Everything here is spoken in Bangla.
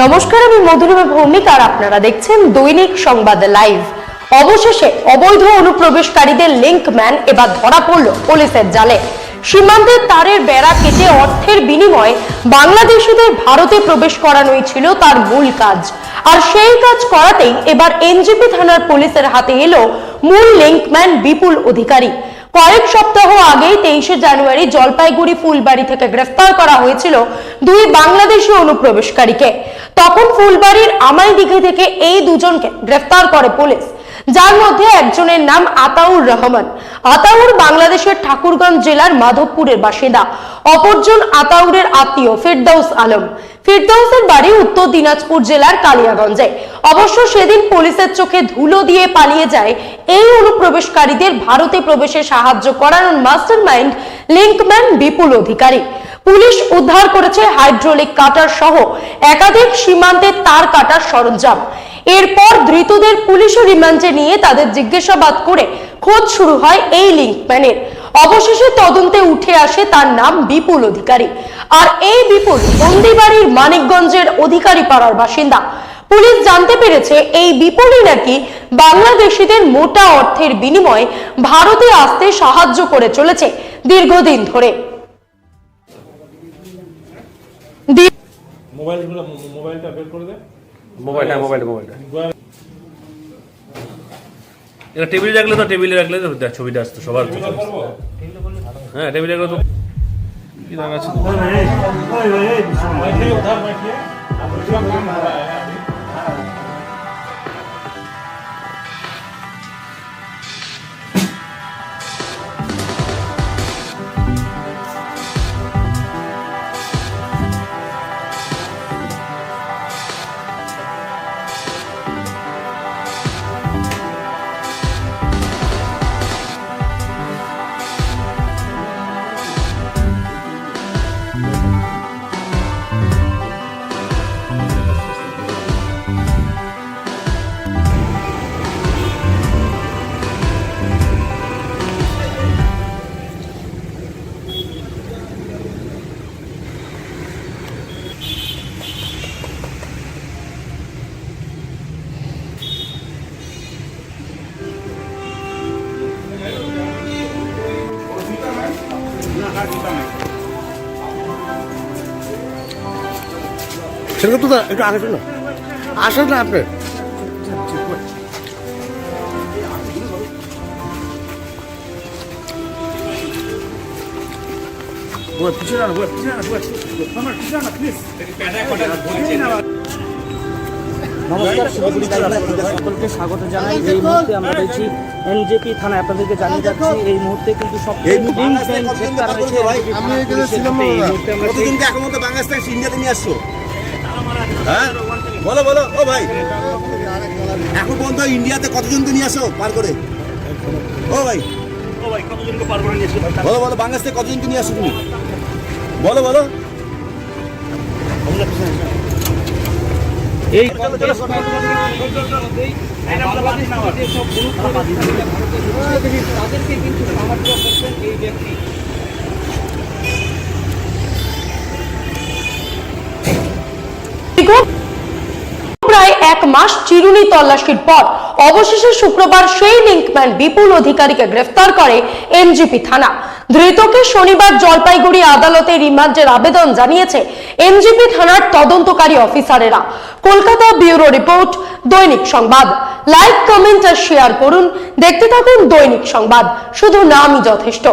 নমস্কার, আমি মধুরিমা ভৌমিক আর আপনারা দেখছেন দৈনিক সংবাদ লাইভ। অবশেষে অবৈধ অনুপ্রবেশকারীদের লিঙ্কম্যান এবার ধরা পড়ল পুলিশের জালে। সীমান্তের তারের বেড়া কেটে অর্থের বিনিময়ে বাংলাদেশিদের ভারতে প্রবেশ করানোই ছিল তার মূল কাজ। আর সেই কাজ করাতেই এবার এনজিপি থানার পুলিশের হাতে এলো মূল লিঙ্কম্যান বিপুল অধিকারী। কয়েক সপ্তাহ আগেই তেইশে জানুয়ারি জলপাইগুড়ি ফুলবাড়ি থেকে গ্রেফতার করা হয়েছিল দুই বাংলাদেশি অনুপ্রবেশকারীকে। তখন ফুলবাড়ির আমাইদিঘি থেকে এই দুজনকে গ্রেফতার করে পুলিশ। যার মধ্যে একজনের নাম আতাউর রহমান। আতাউর বাংলাদেশের ঠাকুরগঞ্জ জেলার মাধবপুরের বাসিন্দা। অপরজন আতাউরের আত্মীয় ফিরদৌস আলম। ফিরদৌসের বাড়ি উত্তর দিনাজপুর জেলার কালিয়াগঞ্জে। অবশ্য সেদিন পুলিশের চোখে ধুলো দিয়ে পালিয়ে যায় এই অনুপ্রবেশকারীদের ভারতে প্রবেশে সাহায্য করানোর mastermind linkman Bipul Adhikari. Police উদ্ধার করেছে হাইড্রোলিক কাটার সহ একাধিক সীমান্তে তার কাটার সরঞ্জাম। এরপর ধৃতদের পুলিশও রিমান্ডে নিয়ে তাদের জিজ্ঞাসাবাদ করে খোঁজ শুরু হয় এই লিঙ্কম্যানের অবশেষে তদন্তে উঠে আসে তার নাম বিপুল অধিকারী। আর এই বিপুল বন্দিবাড়ির মানিকগঞ্জের অধিকারী পাড়ার বাসিন্দা। পুলিশ জানতে পেরেছে এই বিপুলই নাকি বাংলাদেশিদের মোটা অর্থের বিনিময়ে ভারতে আসতে সাহায্য করে চলেছে দীর্ঘদিন ধরে। মোবাইলটা বের করে দে মোবাইলটা মোবাইল মোবাইলটা এটা টেবিলে রাখলে তো টেবিলে রাখলে তো ছবিটা আসতো সবার তো হ্যাঁ টেবিলে রাখলে তো কি দাগ আছে মাইকে উধার মাইকে সেটা তো দা- একটু আগে শোনো আসেন না আপনি নমস্কার শিলিগুড়ি সকলকে স্বাগত জানাই। এই মুহূর্তে আমরা রয়েছি এনজেপি থানায়। আপনাদেরকে জানিয়ে যাচ্ছি এই মুহূর্তে কিন্তু সব লিঙ্ক ব্যাংক হয়েছে। এই মুহূর্তে আমরা এখন মতো বাংলাদেশ থেকে ইন্ডিয়াতে নিয়ে আসছো? হ্যাঁ? বলো বলো। ও ভাই। এখন পর্যন্ত ইন্ডিয়াতে কতজনকে নিয়ে আসো পার করে? ও ভাই। বলো বলো বাংলাদেশ থেকে কতজনকে নিয়ে আসো তুমি? বলো বলো। এই তাদেরকে ব্যক্তি। এক মাস চিরুনি তল্লাশির পর অবশেষে শুক্রবার সেই লিঙ্কম্যান বিপুল অধিকারীকে গ্রেফতার করে এনজিপি থানা। ধৃতকে শনিবার জলপাইগুড়ি আদালতে রিমান্ডের আবেদন জানিয়েছে এনজিপি থানার তদন্তকারী অফিসারেরা। কলকাতা ব্যুরো রিপোর্ট, দৈনিক সংবাদ। লাইক, কমেন্ট আর শেয়ার করুন। দেখতে থাকুন দৈনিক সংবাদ। শুধু নামই যথেষ্ট।